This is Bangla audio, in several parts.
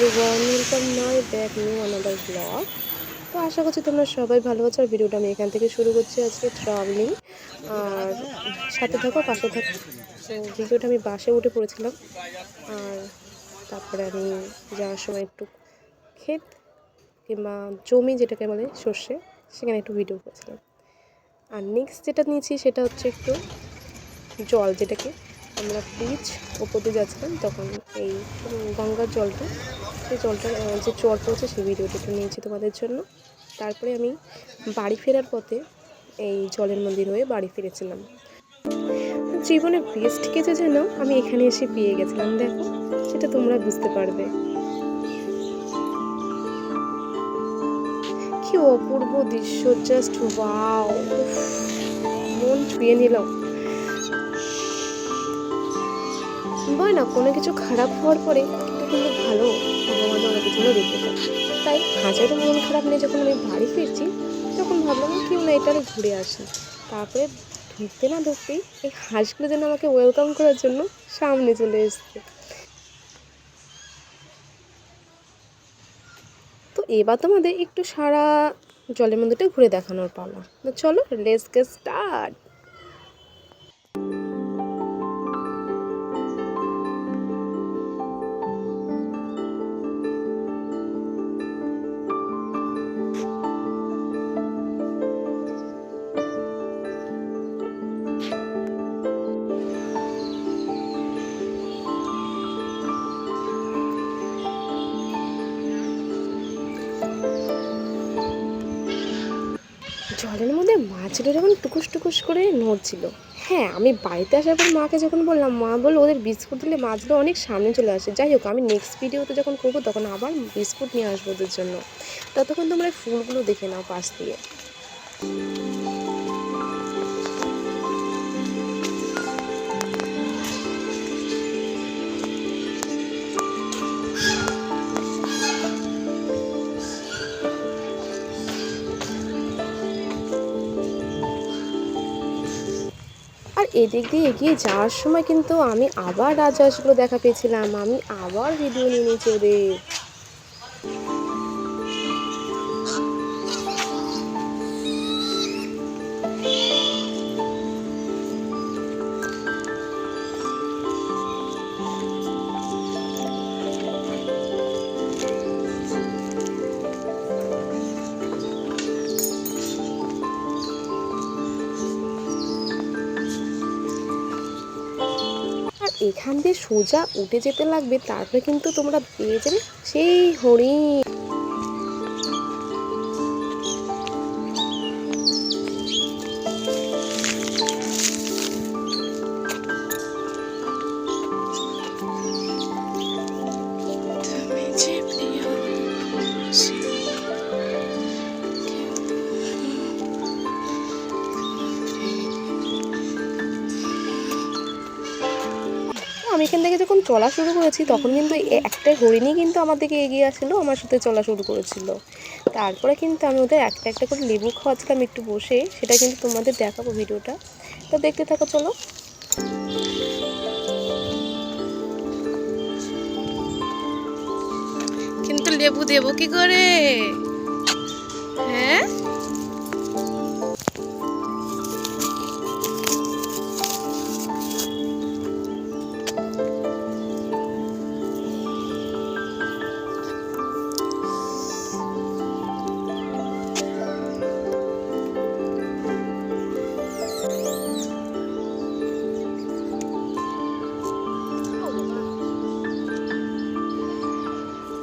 Everyone, welcome my back new another blog. তো আশা করছি তোমরা সবাই ভালো আছো, আর ভিডিওটা আমি এখান থেকে শুরু করছি আজকে ট্রাভেলিং আর সাথে থাকো, পাশে থাকো। ভিডিওটা আমি বাসে উঠে পড়েছিলাম। আর তারপরে আমি যাওয়ার সময় একটু ক্ষেত কিংবা জমি যেটাকে বলে সর্ষে, সেখানে একটু ভিডিও করেছিলাম। আর নেক্সট যেটা নিয়েছি সেটা হচ্ছে একটু জল, যেটাকে আমরা ব্রিজ ওপর দিয়ে যাচ্ছিলাম, তখন এই গঙ্গার জলটা সেই জলটা যে চর পড়ছে সেই ভিডিওটা একটু নিয়েছি তোমাদের জন্য। তারপরে আমি বাড়ি ফেরার পথে এই জলের মন্দির হয়ে বাড়ি ফিরেছিলাম। জীবনে বেস্ট কিছু যেন আমি এখানে এসে পেয়ে গেছিলাম, দেখো, সেটা তোমরা বুঝতে পারবে। কি অপূর্ব দৃশ্য জাস্ট ওয়াও মন ছুঁয়ে নিলাম। হয় না, কোনো কিছু খারাপ হওয়ার পরে কিন্তু ভালো। কিছু তাই হাজারো মন খারাপ নিয়ে যখন আমি বাড়ি ফিরছি, তখন ভাবলাম কেউ না এটা আরও ঘুরে আসি তারপরে ঢুকতে না ঢুকতেই এই হাঁসগুলো যেন আমাকে ওয়েলকাম করার জন্য সামনে চলে এসছে। তো এবার তোমাদের একটু সারা জলের মধ্যেটা ঘুরে দেখানোর পালা। চলো লেটস গেট স্টার্ট জলের মধ্যে মাছগুলো যখন টুকুস টুকুস করে নড়ছিল। হ্যাঁ আমি বাড়িতে আসার পর মাকে যখন বললাম, মা বলল, ওদের বিস্কুট দিলে মাছগুলো অনেক সামনে চলে আসে। যাই হোক, আমি নেক্সট ভিডিওতে যখন করব, তখন আবার বিস্কুট নিয়ে আসব ওদের জন্য। ততক্ষণ তোমরা ফুলগুলো দেখে নাও পাশ দিয়ে। এদিক দিয়ে এগিয়ে যাওয়ার সময় কিন্তু আমি আবার রাজহাঁসগুলো দেখা পেয়েছিলাম। আমি আবার ভিডিও নিয়ে নিয়েছি ওদের। এখান দিয়ে সোজা উঠে যেতে লাগবে তারপরে কিন্তু তোমরা পেয়ে যাবে সেই হরিণ। আমি এখান থেকে যখন চলা শুরু করেছি, তখন কিন্তু একটা হরিণই কিন্তু আমার দিকে এগিয়ে আসলো, আমার সাথে চলা শুরু করেছিল। তারপরে কিন্তু আমি ওদের একটা একটা করে লেবু খাওয়াচ্ছিলাম একটু বসে, সেটা কিন্তু তোমাদের দেখাবো ভিডিওটা। তো দেখতে থাকো, চলো। কিন্তু লেবু দেবো কি করে? হ্যাঁ?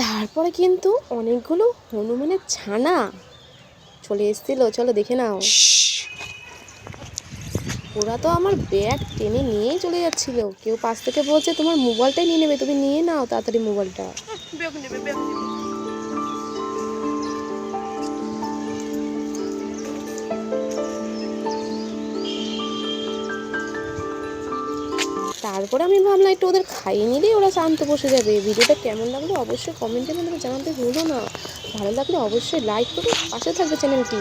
তারপরে কিন্তু অনেকগুলো হনুমানের ছানা চলে এসেছিল। চলো দেখে নাও। ওরা তো আমার ব্যাগ টেনে নিয়ে চলে যাচ্ছিল কেউ পাশ থেকে বলছে তোমার মোবাইলটাই নিয়ে নেবে তুমি নিয়ে নাও তাড়াতাড়ি মোবাইলটা তারপরে আমি ভাবলাম একটু ওদের খাইয়ে নিলেই ওরা শান্ত বসে যাবে। ভিডিওটা কেমন লাগল অবশ্যই কমেন্টে মধ্যে জানাতে ভুলো না। ভালো লাগলে অবশ্যই লাইক করে, পাশে থাকবে চ্যানেলটি